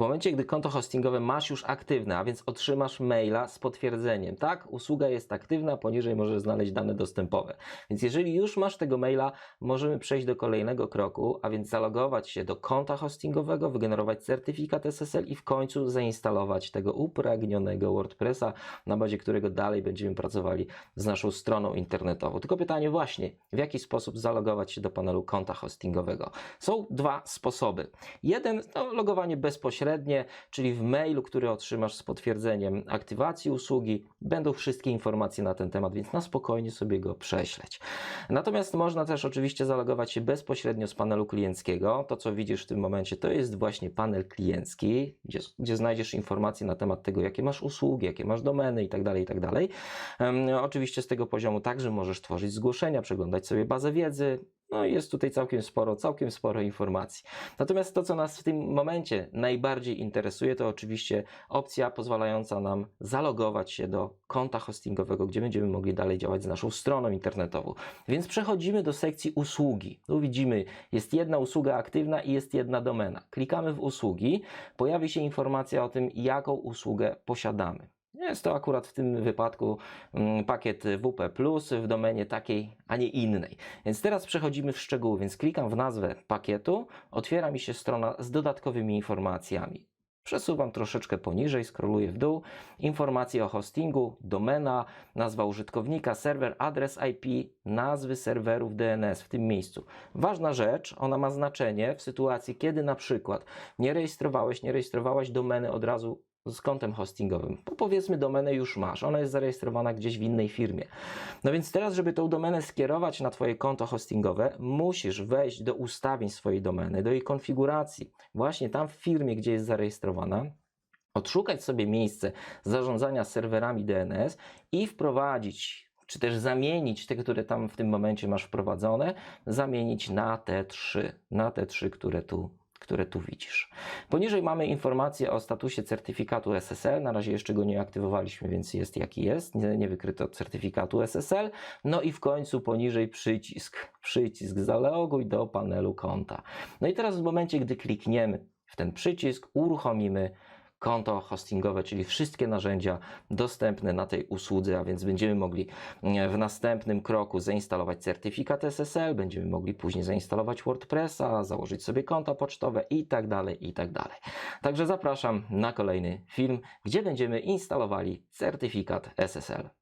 momencie, gdy konto hostingowe masz już aktywne, a więc otrzymasz maila z potwierdzeniem, tak, usługa jest aktywna, poniżej możesz znaleźć dane dostępowe. Więc jeżeli już masz tego maila, możemy przejść do kolejnego kroku, a więc zalogować się do konta hostingowego, wygenerować certyfikat SSL i w końcu zainstalować tego upragnionego WordPressa, na bazie którego dalej będziemy pracowali z naszą stroną internetową. Tylko pytanie właśnie, w jaki sposób zalogować się do panelu konta hostingowego? Są dwa sposoby. Jeden, no, logowanie bezpośrednie, czyli w mailu, który otrzymasz z potwierdzeniem aktywacji usługi, będą wszystkie informacje na ten temat, więc na spokojnie sobie go prześleć. Natomiast można też oczywiście zalogować się bezpośrednio z panelu klienckiego. To, co widzisz w tym momencie, to jest właśnie panel kliencki, gdzie, gdzie znajdziesz informacje na temat tego, jakie masz usługi, jakie masz domeny itd. itd. Em, Oczywiście z tego poziomu także możesz tworzyć zgłoszenia, przeglądać sobie bazę wiedzy. No i jest tutaj całkiem sporo, całkiem sporo informacji. Natomiast to, co nas w tym momencie najbardziej interesuje, to oczywiście opcja pozwalająca nam zalogować się do konta hostingowego, gdzie będziemy mogli dalej działać z naszą stroną internetową. Więc przechodzimy do sekcji usługi. Tu widzimy, jest jedna usługa aktywna i jest jedna domena. Klikamy w usługi, pojawi się informacja o tym, jaką usługę posiadamy. Jest to akurat w tym wypadku mm, pakiet WP Plus w domenie takiej, a nie innej. Więc teraz przechodzimy w szczegóły, więc klikam w nazwę pakietu, otwiera mi się strona z dodatkowymi informacjami. Przesuwam troszeczkę poniżej, scrolluję w dół. Informacje o hostingu, domena, nazwa użytkownika, serwer, adres IP, nazwy serwerów DNS w tym miejscu. Ważna rzecz, ona ma znaczenie w sytuacji, kiedy na przykład nie rejestrowałeś, nie rejestrowałaś domeny od razu z kontem hostingowym. Bo powiedzmy, domenę już masz, ona jest zarejestrowana gdzieś w innej firmie. No więc teraz, żeby tą domenę skierować na Twoje konto hostingowe, musisz wejść do ustawień swojej domeny, do jej konfiguracji, właśnie tam w firmie, gdzie jest zarejestrowana. Odszukać sobie miejsce zarządzania serwerami DNS i wprowadzić, czy też zamienić te, które tam w tym momencie masz wprowadzone, zamienić na te trzy, na te trzy, które tu które tu widzisz. Poniżej mamy informację o statusie certyfikatu SSL. Na razie jeszcze go nie aktywowaliśmy, więc jest jaki jest. Nie, nie wykryto certyfikatu SSL. No i w końcu poniżej przycisk. Przycisk zaloguj do panelu konta. No i teraz w momencie, gdy klikniemy w ten przycisk, uruchomimy konto hostingowe, czyli wszystkie narzędzia dostępne na tej usłudze, a więc będziemy mogli w następnym kroku zainstalować certyfikat SSL, będziemy mogli później zainstalować WordPressa, założyć sobie konto pocztowe i tak dalej, i tak dalej. Także zapraszam na kolejny film, gdzie będziemy instalowali certyfikat SSL.